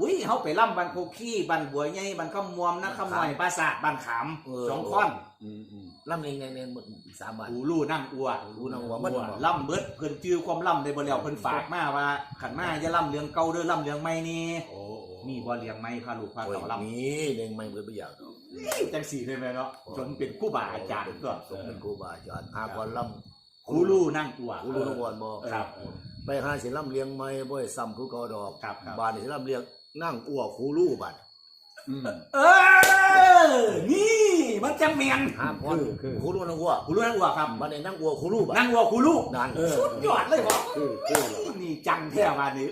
อุ้ยเขาไปล่ำบันโคขี้บันบัวใหญ่บันข้ามวมนะข้ามหน่อยปราสาทบันขามเออ สองค้อนอืมอืมล่ำเลียงในในหมดสามบาทหูลู่นั่งอัวหูนั่งอัวมันบ่ล่ำเบิดเพิ่นจื้อความล่ำได้บ่แล้วเพิ่นฝากมาว่าขันมาอย่าล่ำเรื่องเก่าเด้อล่ำเรื่องใหม่นี่โอ้โอ้มีบ่เลี้ยงไหมพาลูกพาโอ้ยเต่าล่ำมีเลี้ยงไม่เบิดไปอย่างจังสี่เลยไหมเนาะจนเป็นครู่บาอาจารย์ก็สมเป็นครูบาอาจารย์หาก่อนล่ำครูลู่นั่งอัวครูรู้ก่อนบ่ครับ ไปหาสิล่ำเลี้ยงไม่บ่ให้ซ้ำคือเก่าดอกครับครับบ้านนี่สิล่ำเลี้ยง นั่งอ้วกครูรู้บัดเออ นี่มันจังเมียนหาก่อนคือคือครูรู้นั่งอ้วกครูลู่นั่งอัวครับบ้านนี้นั่งอ้วกครูรู้บัดนั่งอัวครูลู่นั่นเออสุดยอดเลยบ่คือคือ นี่จังแท้มานี่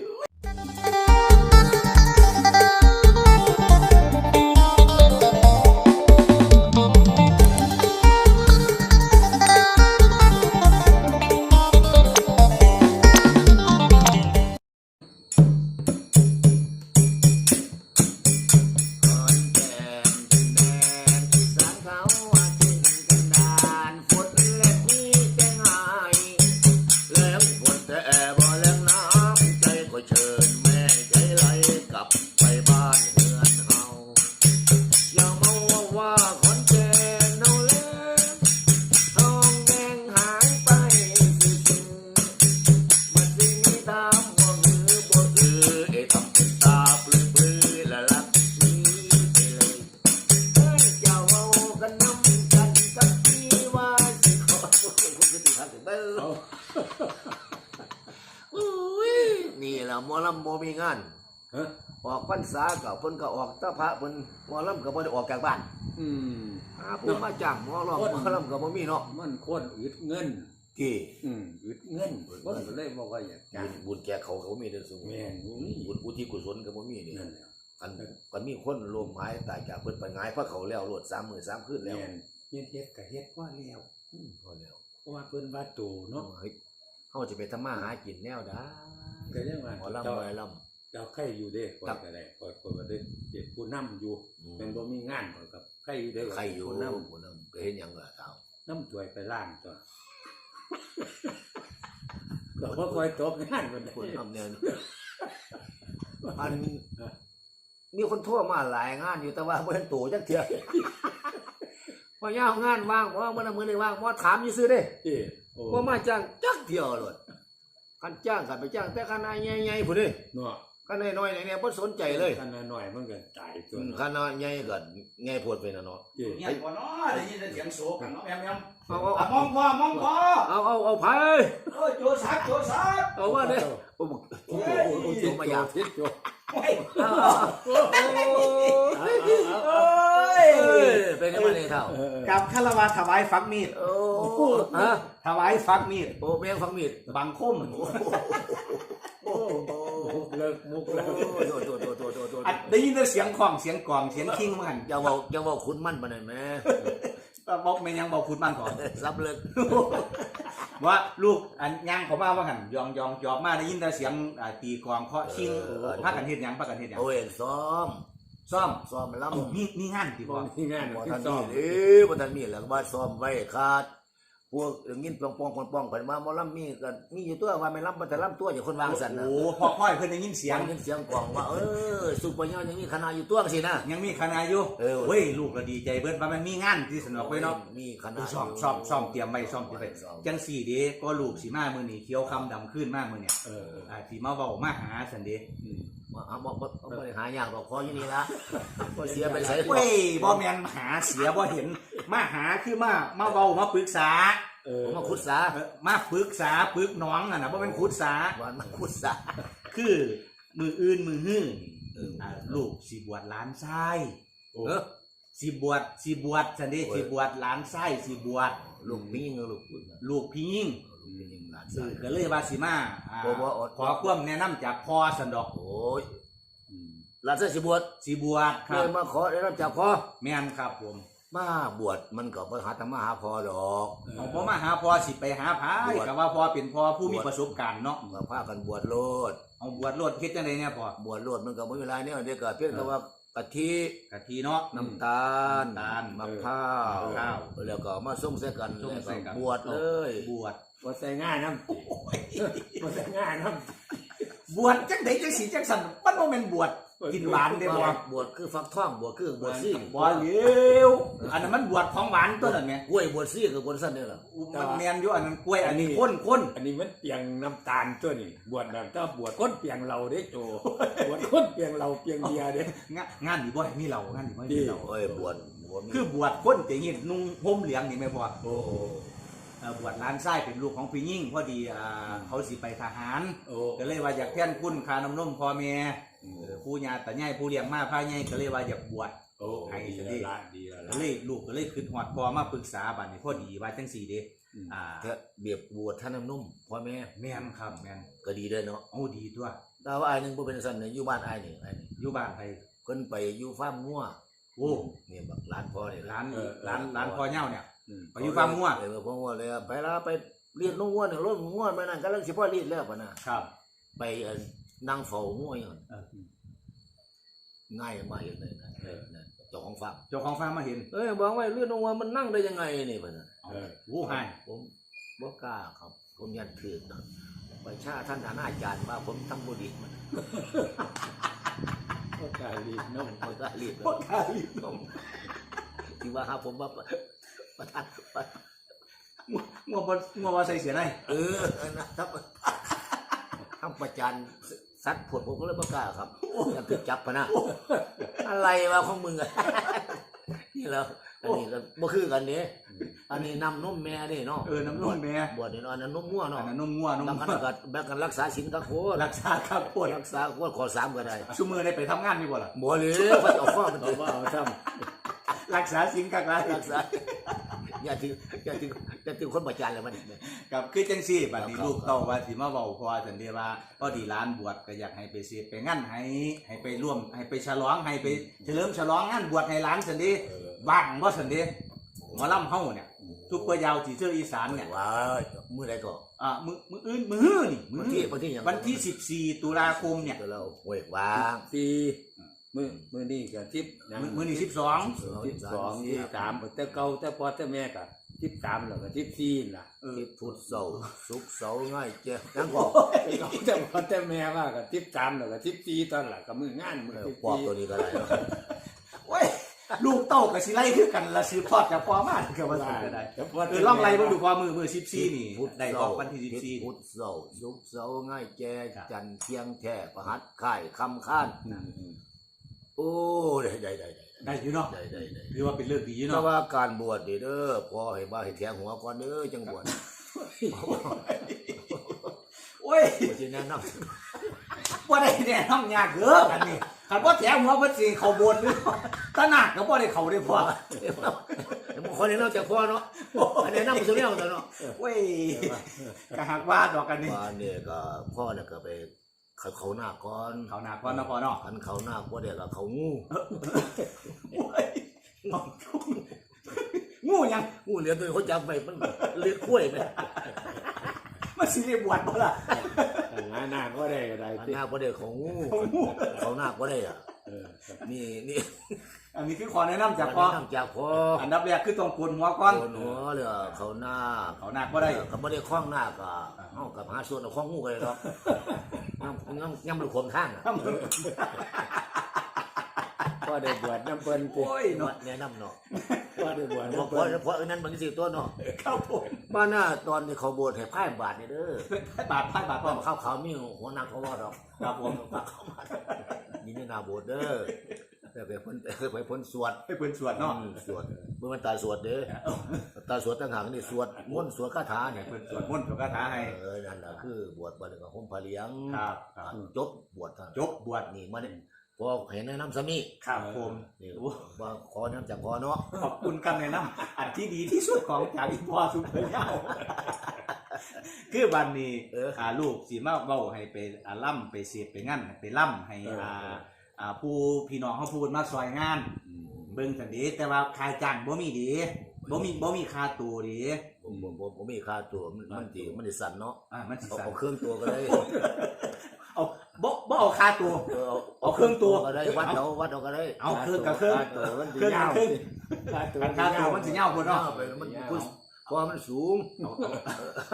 นก็ออกแตะพระเพิ่นหมอลำก็บ่ได้ออกจากบ้านอืม หาผู้มาจ้างหมอลำหมอลำก็บ่มีเนาะมันคนอึดเงิน กี่ อืมอึดเงินคนก็เลยบอกว่าอยากจ้าบุง ญบุญแก่เขาเขามีเด้อซุแม่นบ่มี บุญอุทิศกุศลก็บ่มีนี่นั่นแหละคันคันมีคนลมหายตายจากเพิ่นไปหงายพระเขาแล้วรวด3มื้อ3คืนแล้วแม่นเฮ็ดเฮ็ดก็เฮ็ดว่าแล้วอืมพอแล้วเพราะว่าเพิ่นว่าโตเนาะเฮ้ยเฮาจะไปทำมาหากินแนวใดก็ยังว่าหมอลำเจ้าหมอล เจ้าใครอยู่เด้ก่อนก็ได้ก่อนก่อนก็ได้เป็นผู้นำอยู่ำเป็นบ่มีงานก่อนกับใครอยู่เด้ใครอยู่ผู้นำนำผู้นำไปเห็นหยังล่ะเท้าน้ำถวยไปล้างตัวก็บ่ค่อยตกงานมันผู้นำเนี่ยอันมีคนโทั่วมาหลายงานอยู่แต่ว่าบ่เห็นโตจักเที่ยว่ายาวงานว่างบ่ว่ามื้อนั้นมื้อนี้ว่างบ่ถามซื่อๆเด้เอ้โอ้บ่มาจ้างจักเที่ยวโลดคันจ้างกันไปจ้างแต่คณะใหญ่ๆพุ่นเด้เนาะ คณะน้อยๆเนี่ยบ่สนใจเลยคันน้อยๆมันก็ตายตัวอืมเนาะคณะใหญ่ก็ใหญ่โพดไปน่ะเนาะเอ้เงียบกว่าเนาะได้ยินแต่เสียงโศกกันเนาะแอมแอมเอาเอาอะมองพ่อมองพ่อเอาเอาเอาไผโอ้ยโจซักโจซักเอาว่าเด้โอ้โหโอ้โหโอ้โหมาอยากทิศโจโอ้ยเอาเอาเอาเอาเอาเอ้ยเอ้ยเป็นไงมาเนี่ยเท่าเออกับคารวะถวายฟักมีดโอ้ฮะถวายฟักมีดโอ้แมงฟังมีดบังคมโอ้มุก เลิกมุกโอ้เลิกโตโตโตโตโตโตอัดได้ยินแต่เสียงของเสียงกลองเสียงคิงมันอย่าบอกอย่าบอกคุณมั่นมาหน่อยแม่บอกไม่ยังบอกคุณบ้างก่อน รับเลิกว่าลูกอันยังเขามาว่ากันยองยองจอบมาได้ยินแต่เสียงอ่าตีกลองเคาะชิงพากันเฮ็ดหยังพากันเฮ็ดหยังโอ้ยซ้อมซ่อมซ้อมลำเอ้ามีมีงานที่บ่ ที่งานบ่ที่ทันซ้มีอมเอ้ยบ่ทันมีแล้วว่าซ้อมไว้ขาด พวกอย่างนี้ปองปองปองปองไปมาหมอลำมีก็มีอยู่ตัวว่าไม่ลำบ่แต่ลำตัวอย่างคนวางสันนะโอ้พ่อค่อยเพิ่นได้ยินเสีเสียยงงยินเสียงกล่องว่าเออสุปเปอร์ยอดยังมีคณะอยู่ตัวสินะ ยังมีคณะอยู่เออ เว้ยลูกก็ดีใจเบิดว่ามันมีงานที่สนอกไว้เนาะมีคณะซ่อมซ่อมซ่อมเตรียมไว้ซ่อมเตรียมไว้จังสี่เด้ก็ลูกสิมามื้อนี้เขียวคำดำขึ้นมากมื้อเนี่ยเออ อ่าสิมาเว้ามาหาสันเด้อืม มาเอาบอกบอกได้หายากดอกพออยู่นี่ละบ่เสียไปใส่เว้ยบ่แม่นหาเสียบ่เห็น มาหาคือมามาเว้ามาปรึกษาเออผมมาขุดสามาปรึกษาปรึกน้องอะนะบ่แม่นขุดสาหวานมาขุดสาคือมืออื่นมือฮื้อลูกสิบวชหลานชายโอ้เออสิบวชสิบวชสันด้สิบวชหลานชายสิบวชลูกมีเงินลูกลูกพี่ยิ่งลูกมีเงิน หลานเอสาอย ก็เลยว่าสิมาอ่าบ่บ่อด ขอความแนะนำจากพ่อสันดอกโอ้ยอืมหลานชายสิบวชสิบวชคเลรับยมาขอได้รับจากพ่อแม่นครับผมมาบวชมันก็บ่หาธรรมะหาพอดอกของพ่อมาหาพ่อสิไปหาพายบวช ก็ว่าพ่อเป็นพ่อผู้มีประสบการณ์เนาะมาพากันบวชโลด เอาบวชโลดเฮ็ดจังไดเนี่ยพ่อบวชโลดมันก็บ่มีเวลาเนี่ยเด็กก็เพียงแต่ว่ากะทิ กะทีเนาะ น้ำตาลน้ำตาลมะพร้าวมะพร้าวแล้วก็มาส่งใส่กันส่งแล้วใส่ก็กัน บวชเลย บวช บ่ใส่ง่ายน้ำบ่ใส่ง่ายน้ำบวชจังไดจังสิจังสันมันบ่แม่นบวชกินหวานได้บ่บวชคือฟักทองบวชคือบวชซี่บ่เหลียวอันนั้นมันบวชของหวานตัวนั้นไงกล้วยบวชซี่กับบวชสั้นนี่แหละมันแมนอยู่อันนั้นกล้วยอันนี้ข้นข้นอันนี้มันเปียงน้ำตาลตัวนี้บวชแบบถ้าบวชก้นเปียงเราเด้โจบวชก้นเปียงเราเปียงเบียร์เด้งานงานนี่บ่ให้มีเหล้างานนี่บ่ให้มีเหล้าโอ้ยบวชบวชคือบวชคนจะเห็นนุ่งห่มเหลืองนี่ไม่พอโอ้โห เอ่อบวชหล้านไส้เป็นลูกของพี่ยิ่งพอดีอ่าเขาสิไปทหารโอ้ ก็เลยว่าอยากแท่นคุณคานมนมพ่อแม่เออผู้ญาติใหญ่ผู้เลี้ยงมาพาใหญ่ก็เลยว่าอยากบวชโอ้ดีแล้วละดีแล้วก็ละ เลยลูกก็เลยขึ้นหอดพ่อมาปรึกษาบัดนี้พอดีว่าจังสี่เด้อืม อ่าถ้าเบียบบวชท่านน้ำนุ่มพ่อแม่แม่นครับแม่นก็ดีเด้อเนาะโอ้ดีตัวแต่ว่าไอ้หนึงบ่เป็นสั้นเนี่ยอยู่บ้านไอ้นี่ไอ้นี่อยู่บ้านไผเพิ่นไปอยู่ฟาร์มงัวโอ้นี่บักหลานพ่อนี่ร้านร้านร้านพ่อเน่าเนี่ยอืม ไปอยู่ฟาร์มงัวเออพ่องัวเลยไปแล้วไปเรียนนกงัวเนี่ยรถงัวไปนั่นกำลังสิพ่อรีดแล้วปะนะครับ ไปเอ่อนั่งเฝ้างัวอยู่เออง่ายมากเลยนะเออนะเจ้าของฟาร์มเจ้าของฟาร์มมาเห็น เอ้ยบอกว่าเรียนนกงัวมันนั่งได้ยังไงนี่ปะนะเออโอ้หายผมบ่กล้าครับผมยันถือนะประชาท่านอาจารย์ว่าผมทำบุดีมันก็กลายดีเนาะผมก็รีบพ่อขายผมที่ว่าครับผมว่า ประประธานงัวงัวบ่งัวบ่ใส่เสียไหนเออนะครับทำประจันสัตว์ผดผมก็เลยบ่กล้าครับอยังถูกจับพะนะอะไรวะของมึงอะนี่แล้วอันนี้ก็บ่คือกันเด้ อันนี้นำนมแม่เด้เนาะเออน้ำนมแม่บวชนี่เนาะอันนั้นนมงัวอัเนาะนนั้นนมงัวนมบางครั้งก็แบ่งกันรักษาศีลก็โคตรรักษาครับปวดรักษาโคตรขอสามก็ได้ซุมือได้ไปทำงานนี่บ่ล่ะบ่เลยเขาจะเอาข้อมันเราติดว่าเอาทรักษาสิ่งกักไรรักษาอย่าถืออย่าถืออย่าถือคนประจานเลยมันกับคือจังซี่บัดนี้ครับลูกเต้าว่าสิมาเว้าพอสันเดียว่าพอดีร้านบวชก็อยากให้ไปเสียไปงั้นให้ให้ไปร่วมให้ไปฉลองให้ไปเฉลิมฉลองงานบวชให้ร้านสันเดีำเออว่างบ่สันเดีหมอลำเฮาเนี่ย ทุกเปอร์ยาวสีเสื้ออีสานเนี่ยว้ายมื้อใดก็อ่ามือมืออื่นมือฮื้อนี่มือวันฮื้ที่อวันที่หยังวันที่14ตุลาคมเนี่ยเดี๋ยวเราโอ้ยวางปีมือมือนี่กับทิพย์มือมือนี่12ทิพย์สองทิพย์สามแต่เก่าแต่พอแต่แม่กับทิพย์สามแล้วก็ทิพย์สี่ล่ะเออทิศพุทธเสาร์ศุกร์เสาร์ง่ายเจ้ยังก็แต่เก่าแต่พอแต่แม่ว่ากับทิพย์สามแล้วก็ทิพย์สี่ตอนหลังก็มืองานมือเออทิพย์ปอบสี่ตัวนี้ก็ได้เนาะโอ้ย ลูกเต้ากับสิไล่คือกันละสืบทอดจากพ่อมาก็ว่าสิก็ได้แต่พอเอแต่อแม่ล่องไล่เบ่งดูความมือมือ14นี่พุทธได้อเสาอกร์วันที่ทิศ14พุทธเสาร์ศุกร์เสาร์ง่ายแจ้ครับจันทร์เที่ยงแท้ประหัตข่ายคำข้านอืมอืมโอ้ได้ได้ได้ได้อยู่เนาะได้ได้ได้หรือว่าเป็นเรื่องดีแต่เนาะว่าการบวชนี่เด้อพอให้บ้าให้แทงหัวก่อนเด้อจังบวชโอ้ยบ่สิแนะนำบ่ได้แน่น้องยากเด้อกันนี่ คันบ่แถมหัวเพิ่นสิเข้าโบนหรือตาหนักก็บ่ได้เข้าได้พอเดี๋ยวคนนี้นอกจากพ่อเนาะอันนี้นั่งสุดแล้วเนาะโอ้ยก็หักว่าดอกกันนี่ว่าเนี่ยก็พ่อเนี่ยก็ไปเขาเขาหน้าก่อนเขาหนักพอเนาะพอเนาะอันเขาหน้าพ่อเด็กก็เขางูโอ้ยงูหยังงูเหลือตัวเขาจับไปมันเลือดข้วยไปมันสิได้บวชบ่ล่ะ แต่งานหน้าก็ได้ก็ได้อันที่หน้าพ่อเด็กเขางูเขาหน้าพ่อเด็กอะเออนี่นี่อันนี้คือขอแนะนำจากพ่อแนะนำจากพ่ออันดับแรกคือต้องโกนหัวก่อนโกนหัวเลยเขาหน้าเขาหนักบ่ได้ก็บ่ได้คล้องหน้าก็เฮากับหาส่วนเอาคล้องงูกันเลยเนาะย่ำย่ำย่ำลูกขมทางอะก็ได้บวชน้ำเปิ้นโอ้ยเนาะแนะนำเนาะก็ได้บวชเพราะน้ำเพเปิ้ราะนเพราะอันนั้นมันสิตัวเนาะ ครับผม บ้านหน้าตอนที่เขาโบสถ์ให้พ่ายบาทนี่เด้อให้บาทให้บาทเพพ่อราะข้าวขาวมีหัวหนักเขาว่าดอกครับผมนี่นี่นาโบสถ์เด้อแต่ไปพ้นไปพ้นสวดให้เพิ่นสวดเนาะอืมสวดเมื่อมันตาสวดเด้อตาสวดต่างหากนี่สวดมนต์สวดคาถาเนี่ยเพิ่นสวดมนต์สวดคาถาให้ เออนั่นแหละคือบวชบวชกับห่มผ้าเหลียงครับครับ จบบวชท่านจบบวชนี่มาเนี่ย พอเห็นแนะนำสามีครับผมนี่ว่าขอแนะนำจากพ่อเนาะขอบคุณกันแนะนำอันที่ดีที่สุดของจากอีพอซุปเปอร์เน่าคือบันนี้เอออ่าลูกสีมาเว้าให้ไปอ่าล่ำไปเสียบไปงั้นไปล่ำให้อ่าอ่าผู้พี่น้องเขาพูดมาซอยงาน เบิ่งสันเดีแต่ว่าค่าจ้างบ่มีดีบ่มีบ่มีค่าตัวดีผมผมผมผมมีค่าตัวมันมันตีมันดิสั่นเนาะอ่ามันสิเอาสั่นเอาเครื่องตัวก็ได้ เอาบ่บ่เอาค่าตัวเออเอาเครื่องตัวก็ได้วัดเอาวัดเอาก็ได้เอาเครื่องกับเครื่องค่าตัวมันสิเครื่องยาวเครื่องค่าตัวค่าตัวมันสิยาวพุ่นเนาะเอาไปมันพุ่นเพราะว่ามันสูงเอาเอา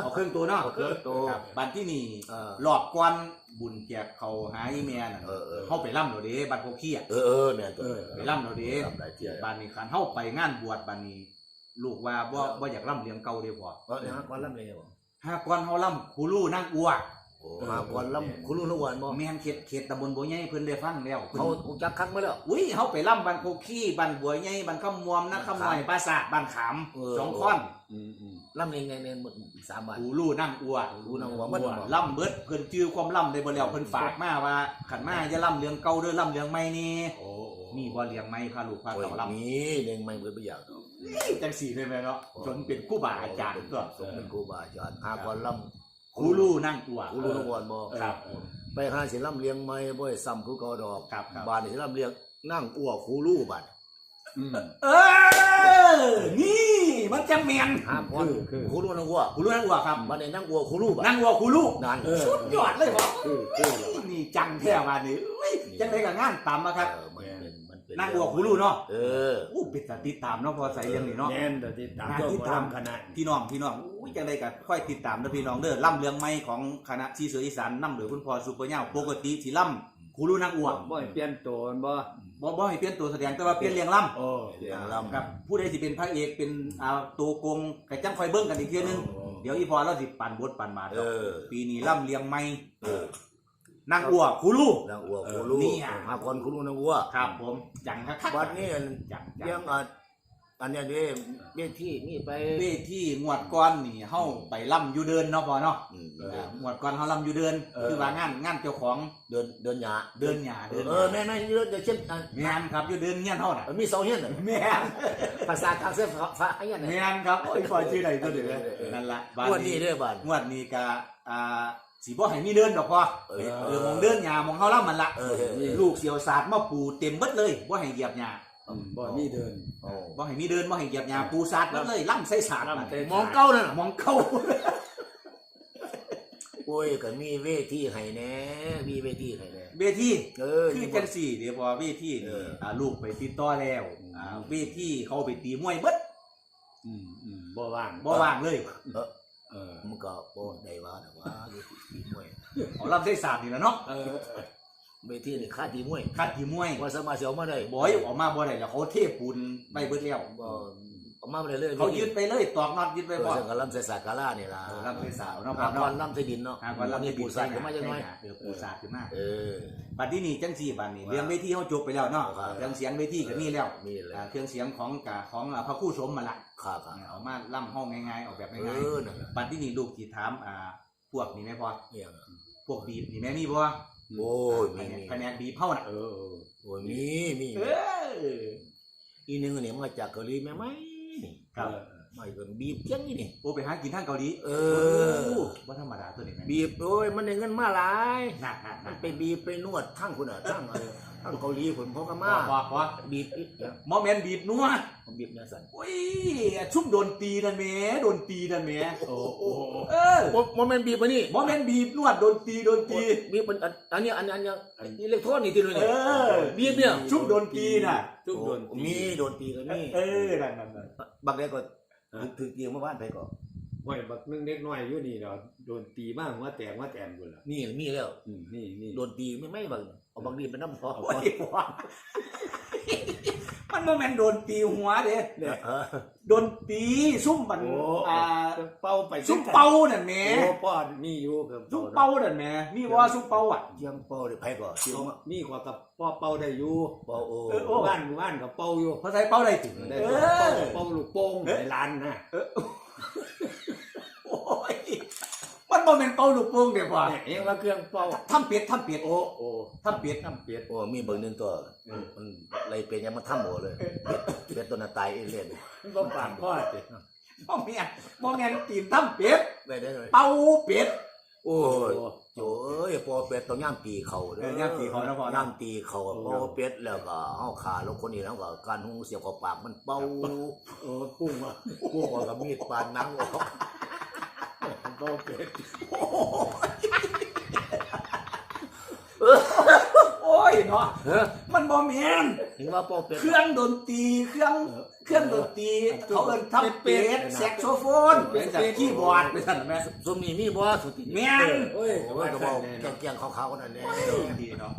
เอาเครื่องตัวเนาะเอาเครื่องตัวครับบัดที่นี่เออหลอกก่อนบุญแจกเขาหาอีแม่น่ะเออเออเฮาไปล่ำเราเด้บัดโคขี้อะเออเออแม่นตัวเออไปล่ำเราเด้ลำหลายเที่ยบ้านนี้คันเฮาไปงานบวชบ้านนี้ลูกว่าบ่บ่อยากล่ำเลี้ยงเก่าเด้พ่อเออเนี่ยฮะก่อนลำเลยบ่หากก่อนเฮาล่ำครูลู่นางอัวโอ้มาก่อนลำคุณรู้นวันบ่แม่นเขตเขตตำบลบัวใหญ่เพิ่นได้ฟังแล้วเพิ่นเขาคงจักครั้งมาแล้ว อุ้ยเฮาไปล่ำบ้านโคขี้บ้านบัวใหญ่บ้านคำมวมนะคำน้อยปราสาทบ้านขามเออ สองค้อนอืมอืมลำเองไงเนี่ยหมดสามบาทครูลู่นางอัวรู้นางหัวมันบ่ล่ำเบิดเพิ่นจื้อความล่ำได้บ่แล้วเพิ่นฝากมาว่าขันมาอย่าล่ำเรื่องเก่าเด้อล่ำเรื่องใหม่นี่โอ้โอ้มีบ่เลี้ยงใหม่พาลูกพาโอ้ยเต่าล่ำมีเด้งไม่เบิดไปอย่างจังสี่เลยแม่เนาะจนเป็นครูบาอาจารย์ก็สมเป็นครูบาอาจารย์หาก่อนลำ ครูลู่นั่งอัวครูรู้นวันบ่ครับ ไปหาสิลำเลียงไม่บ่ให้ซ้ำคือเก่าดอกครับครับ บ้านนี่สิลำเลียงนั่งอ้วกครูรู้บัดอืม เออ นี่มันจะเมียนหาก่อนคือคือ ครูรู้นางอ้วกครูลู่นั่งอัวครับ บ้านนี่นั่งอ้วกครูรู้บัด นั่งอัวครูลู่นั่นเออสุดยอดเลยบ่คือคือนี่จังแท้มานี่เอ้ยจังไดกับงานตามมาครับ เออมั นเป็นมันเป็นนั่งอัวครูลู่เนาะเอออู้ปิดตาติดตามเนาะพอใส่เรื่องนี้เนาะแน่นแต่ที่ตามงานตัวที่หมอตามลำคณะพี่น้องพี่น้องอู้จังไดกับค่อยติดตามนะพี่น้องเด้อล่ำเรื่องใหม่ของคณะชีเสืออีสานนำโดยคุณพ่อสุปเปอร์เน่าปกติสิล่ำครูลู่นั่งอัวบ่ให้เปลี่ยนตัวมันบ่บ่บ่ให้เปลี่ยนตัวแสดงแต่ว่าเปลี่ยนเรียงล่ำโอ้เรียงลำครับผู้ใดสิเป็นพระเอกเป็นอ่าตัวโกงกระจังคอยเบิ้งกันอีกเทียนึงเดี๋ยวอีพอเราสิปั่นบทปั่นมาดเออกอปีนี้ล่ำเลียงไม่ เออนั่งอัวคูลูนั่งอ้วกครูรู้เนี่ยหาก่อนครูรู้นางอ้วกครับผมจังคักๆบัดนี้จังเลี้ยงอะอันเนี้ยเด้เบี้ยที่นี่ไปเวทีงวดก้อนนี่เฮาไปล่ำอยู่เดินเนาะพอเนาะอืมอ่างวดก้อนเฮาล่ำอยู่เดินคือว่างานงานเจ้าของเดินเดินหยาเดินหญ้าเดินเออแม่แม่เดินเดินเช่นอันแม่นครับอยู่เดินเงี้ยนเฮาน่ะมันมีเสาเฮียนน่ะแม่นภาษากลางเส้นฟ้าเฮียนน่ะแม่นครับโอ้ยพอชื่อใดตัวเด้อนั่นล่ะบ้านงวดนี้เด้อบ้านงวดนี้ก็อ่า สิบ่ให้มีเดินดอกพอเออเออมองเดินหญ้ามองเฮาล่ำมันละเออเออเออ ลูกเสียวสาดมาปูเต็มเบิดเลยว่าให้เหยียบหญ้าอืมบ่มีเดิน โอ้ว่าให้มีเดินว่าให้เหยียบหญ้าปูสาดเบิดเลยล่ำใส่สาดล่ำใส่ มองเก้านั่นน่ะมองเข้า โอ้ยก็มีเวทีให้แน่มีเวทีให้แน่เวทีเออ คือจังสี่เดี๋ยวพอเวทีเอนี่ออ่าลูกไปติดต่อแล้วอ่าเวทีเขาไปตีมวยเบิดอืมอืมบ่ว่างบ่ว่างเลย เออ มันก็บ่ได้ว่าแต่ว่าเวทีมวยเอาล่ำใส่สาดนี่แหละเนาะเออเวทีนี่ค่าตีมวยคัดตีมวยว่าสามารถสิเอามาได้บอยออกมาบ่ได้แล้วเขาเทปูนไปเบิดแล้วบ่ เอามาบ่ได้เลยเขายึดไปเลยตอกน็อตยึดไปไปบ่บ่สังกะลำใส่สากาลานี่ล่ะเออลำใส่สาวเนาะหาก่อนลำใส่ดินเนาะหากว่าล่ำนี่ใส่ปูสาดขึ้นมาจังน้อยเออปูสาดขึ้นมาเออบัดนี้นี่จังสี่บัดนี้เรื่องเวทีเขาจบไปแล้วเนาะครับเรื่องเสียงเวทีก็มีแล้วมีแล้อ่าวเครื่องเสียงของกาของอ่าพระครู่สมมาละครับครับเอามาล่ำห้องง่ายๆออกแบบเอง่ายอนั่นน่ะๆบัดนี้นี่ลูกจีถามอ่าพวกนี่ไหมพอเนี่ยพวกบีบนี่แม่มีบ่โอ้ยมีมีคะแนนบีบเฮาน่ะเออเออโอ้ยมีมีเอออีหนึงเนี่ยมาจากเกาหลีแม่ไหม ครับไม่เกินบีบจังนี่นี่โอ้ไปหากินทางเกาหลีเออโบ่ธรรมดาตัวนี้แม่บีบโอ้ยมันได้เงินมาหลายนักนักมันันกไปบีบไปนวดทั้งคุณอะทั้งอะไรทั้งเกาหลีคนพกพมาอพอพอบีบอีกอย่างหมอแม่นบีบนัวผมบีบเนี่ยสันโอ้ยชุ่มโดนตีนั่นแหม่โดนตีนั่นแหม่โอ้โหเออโอ้โมเมนบีบมานี่หมอแม่นบีบนวดโดนตีโดนตีบีบมันอันอันนี้อันนี้อันนี้อิเล็กทรอนิกส์ที่เลยเอเนี่ยอบีบเนี่ยชุ่มโดนตีน่ะทุกโดนโอ้มีโดนตีกันนี่เออนั่นนั่นนั่น บางแรกก็ถือตีเมื่อวานไปก่อนห้อยบักนึงเล็กน้อยอยู่นี่เนาะโดนตีมากหัวแตกหัวแตนพุ่นล่ะนี่มีแล้วอืมนี่นี่โดนตีไม่ไม่บางเอาบางดีเป็นน้ำพอโอ้ยว่ามัน โมแมนโดนตีหัวเด้เนี่ยเออ โดนตีซุ่มมันโอ้ อ่าเป้าไปซุ่มเป่านั่นแหม่โอ้ป้อมีอยู่กับซุ่มเป่านั่นแหม่มีว่าซุ่มเป่าอะเจียงเป้าเดี๋ยวไปก่อนเจียงเอามามีกว่ากับป้อเป่าได้อยู่เป้าโอ้เออโอ้ บ้านบ้านกับเป่าอยู่ภาษาเป่าได้ถึงได้เอเป่าอ เป่าลูกโป่งในร้านนะโอ้ย มันโมแมนเป่าลูกโป่งเด้กว่าเนี่ยเองว่าเครื่องเป่าทำเป็ดทำเป็ดโอ้โอ้ทำเป็ดทำเปียดโอ้มีเบอร์หนึ่งตัวมันอะไรเป็นยังมันทำหมดเลยเป็ดเป็ดตัวน่ะตายเองเล่นมันก็ปากพ่อสิโมแมนโมแมนตีนทำเป็ดไม่ได้เลยเป่าเป็ดโอ้ยโจ้เอ้ยพอเป็ดต้องย่างตีเขาเด้เออย่างตีเขานะพ่อนะย่างตีเขาพอเป็ดแล้วก็เอาขาลงคนนี้แล้วก็การหูเสียบกับปากมันเป่าโอ้พุ่งว่ะพวกมันก็มีดปานหนังออก เป่าเป็ดโอ้อ้ยเนาะเฮ้อมันบ่แม่นเห็นว่าเป้าเป็ด เครื่องดนตรีเครื่องเครื่องดนตรีเขาเอิ้นทับเป็ดแซกโซโฟนเป็นจากคีย์บอร์ดไปสั่นแม่ซุมนี้มีบ่สุติแม่นโอ้ยโอ้ว่ายก็ก็บบออกกแกงๆขาวๆนั่นแหละดีเนาะ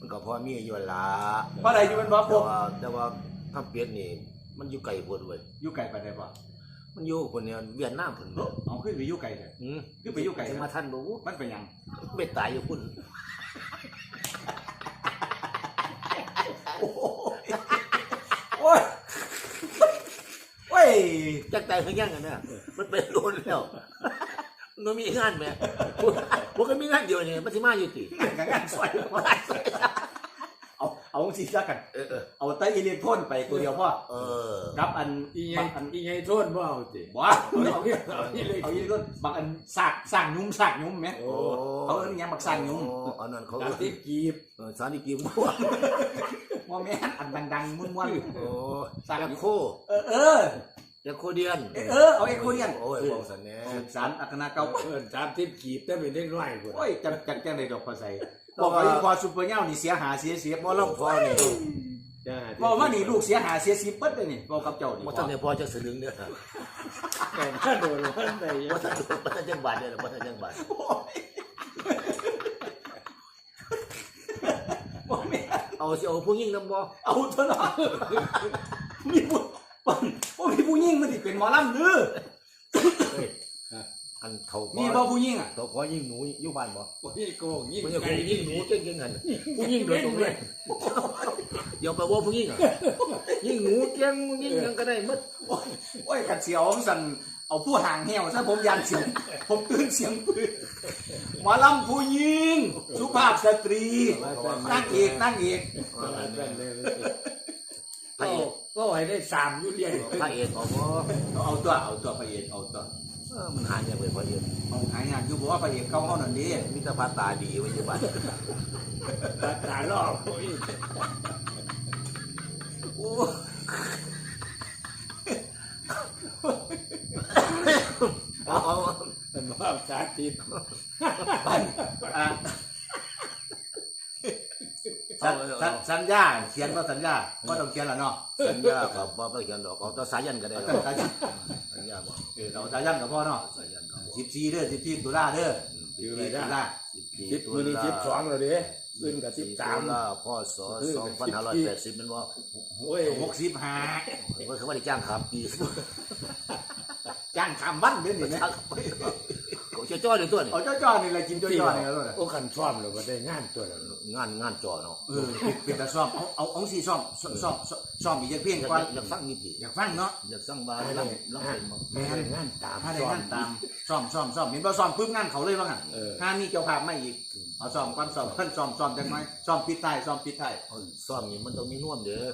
มันก็พอมีอยู่ล่ะเพราะอะไรอยู่เป็นบ่พแต่วกว่าแต่ว่าถ้าเป็ดนี่มันอยู่ไกลพุ่นเว้ยอยู่ไกลไปได้บ่ มันอยู่คนเนี่ยเวียดนามพุ่นเอ้าเอาขึ้นไปอยู่ไกลเถอะอืมคือไปอยู่ไกลจะมาทันบ่มันเป็นหยังไม่ตายอยู่พุ่นโอ้ยโอ้ยจักตายคือยังกันเนี่ยมันเป็นโลนแล้วมันมีงานแหม่บ่ก็มีงานเดียวนี่มันสิมาอยู่ติงานงานซอย เอาเอาสิซะกัน เออเออเอาไตอิเล็กโทรนไปตัวเดียวพ่อเออรับอันอีไงบักอันอีไงโทษบ่เอาติบ่เอาเนี่ยเอาเนี่ยเลยเอาอิเล็กโทรนบักอันสากสากยุ่มสากยุ่มแหมโอ้เขาเอิ้นหยังบักสากยุ่มโอ้อันนั้นเขาตามที่กีบเออสารที่กิมบัวว่าแม่นอันดังๆม่วนโอ้สร้างแยกโคๆเออเออแยกโคเดียนเออเอาเอ็กโคเรียนโอ้ยบอกสันแหน่สืบสารอัคนาเก่าเออตามที่กีบแต่ไม่ได้น้อยกว่าโอ้ยจังจังจังได้ดอกพอใส่ บอกว่าอีพอซุปเปอร์เน่านี่เสียหาเสียเสียบ่ลำพอนี่จ้าบอกว่านี่ลูกเสียหาเสียสิบเปิดเลยนี่บอกกับเจ้านี่บ่ทันได้พอจะสลึงเนี่ยแต่ถ้าโดนวันใดบ่ทันบ่ทันจังบาทเนี่ยบ่ทันจังบาทบอกแม่นเอาสิเอาผู้หญิงนำบ่เอาเถอะเนาะมีผู้ว่ามีผู้หญิงมันสิเป็นหมอลำหรือเอ้ย อันเขามีบ่ผู้หญิงอะเขาขอยิงหนูอยู่บ้านบ่โอ้ยโกงยิ่งมันจะไกคลงยิงหนูเก่งๆหั่นผู้หญิงโดยตรงเลยเดี๋ยวไปว่าผู้หญิงอะยิงหนูเก่งยิงหยังก็ได้หมดโอ้ยโอ้ยกัดเสียวสั่นเอาผู้ห่างเหี่ยวซะผมยันเสียง ผมตื่นเสียงปืนหมอลำผู้หญิงสุภาพสตรีนั่งเอกนั่งเอกก็ก็ให้ได้สามอยู่เรียนพระเอกเอาบ่เอาตัวเอาตัวพระเอกเอาตัว เออมันหายากเลยพระเอกเอาหายากอยู่บอกว่าพระเอกเข้าห้องนั่นดีมีแต่พระตาดีไว้อยู่บ้านตาตาลอกโอ้ยโอ้เอาเอามันว่าสาธิตปันอะสัญสัญสัญญาเขียนว่าสัญญาก็ต้องเขียนแล้วเนาะสัญญากับบ่ไปเขียนดอกเอาแตัวสายันก็ได้ เอาสัญญาสัญญาบ่เออเอาสัญญากับพ่อเนาะสายันก็สิบสี่เด้อสิบสี่ตุลาเด้ออยู่สิบไรสี่ตุได้ลาสิบมือนี้สิบสองแล้วเด้ขึ้นกับสิบสามตุลาพศ2580มันบ่โอ้ยหกสิบห้าเพิ่นเขาว่าได้จ้างครับปีจ้างคำวันเดือนนี้นะ จ้างไปก็จะจ้ออยู่ตัวนี่เอาจ้อๆนี่แหละกินจ้อๆนี่แล้วน่ะโอ้ขันซ่อมแล้วก็ได้งานตัวแล้วงานงานจอเนาะเออเป็นตาซ่อมเอาเอาเอาสีซ่อมซ่อมซ่อมซ่อมอีกจะเพียงอยากก่อนอยากฟังนิดดิอยากฟังเนาะอยากฟังบาร์ลำลำเป็นบ่แม่นงานตามถ้าได้งานตามซ่อมซ่อมซ่อมเห็นว่าซ่อมปุ๊บงานเขาเลยว่างั้นเออถ้ามีเจ้าภาพไม่อีกเอาซ่อมก่อนซ่อมก่อนซ่อมซ่อมจังไหมซ่อมปิดท้ายซ่อมปิดท้ายเอาซ่อมนี่มันต้องมีน่วมเด้อ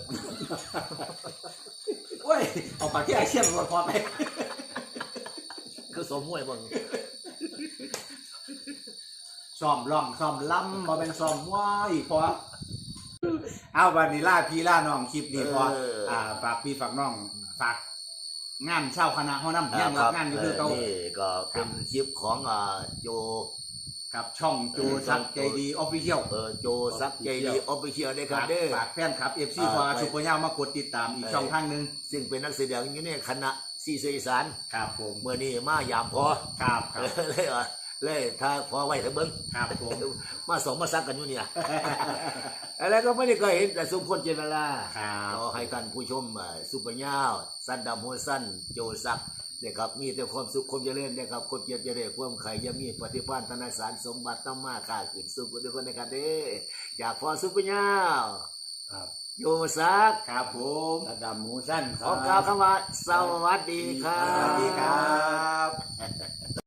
โอ้ยเอาปากที่ไอเชี่ยนพอไปคือสมมวยเบิ่ง ซ่อมร่องซ่อมล้ำมาเป็นซ่อมว้ายพอเอาวันนี้ล่าพี่ล่าน้องคลิปนี้พออ่าฝากพี่ฝากน้องฝากงานเช่าคณะห้องน้ำยังรับงานอยู่คือเก่านี่ก็เป็นคลิปของอ่าโจกับช่องจูสักใจดีออฟฟิเชียลเออโจซักใจดีออฟฟิเชียลได้ครับเด้อฝากแฟนคลับเอฟซีอ่าพอไปซุปเปอร์ยาวมากดติดตามอีกเออช่องทางหนึ่งซึ่งเป็นนักแสดงอยู่ในคณะซีเซอีสานครับผมเมื่อนี้มายามพอครับครับเลยอะ เลยถ้าพอไว้ถ้าเบิ่งครับผม มาสองมาซักกันอยู่เนี่ย แล้วก็ไม่ได้เคยเห็นแต่สมควรเจรลาครับขอให้ท่านผู้ชมเอ่อซุปเปอร์ยาวสั้นดำหัวสั้นโจซักนะครับมีแต่ความสุขความเจริญนะครับคนเกียรติเจริญความไข่ยามีปฏิภาณธนสารสมบัติต้องมาค่าขึ้นสุขทุกคนนะครับเด้ออยากพอซุปเปอร์ยาวครับ โยซักครับผมตาดำหมูสั้นขอกล่าวคำว่าสวัสดีครัสวัสดีบครับ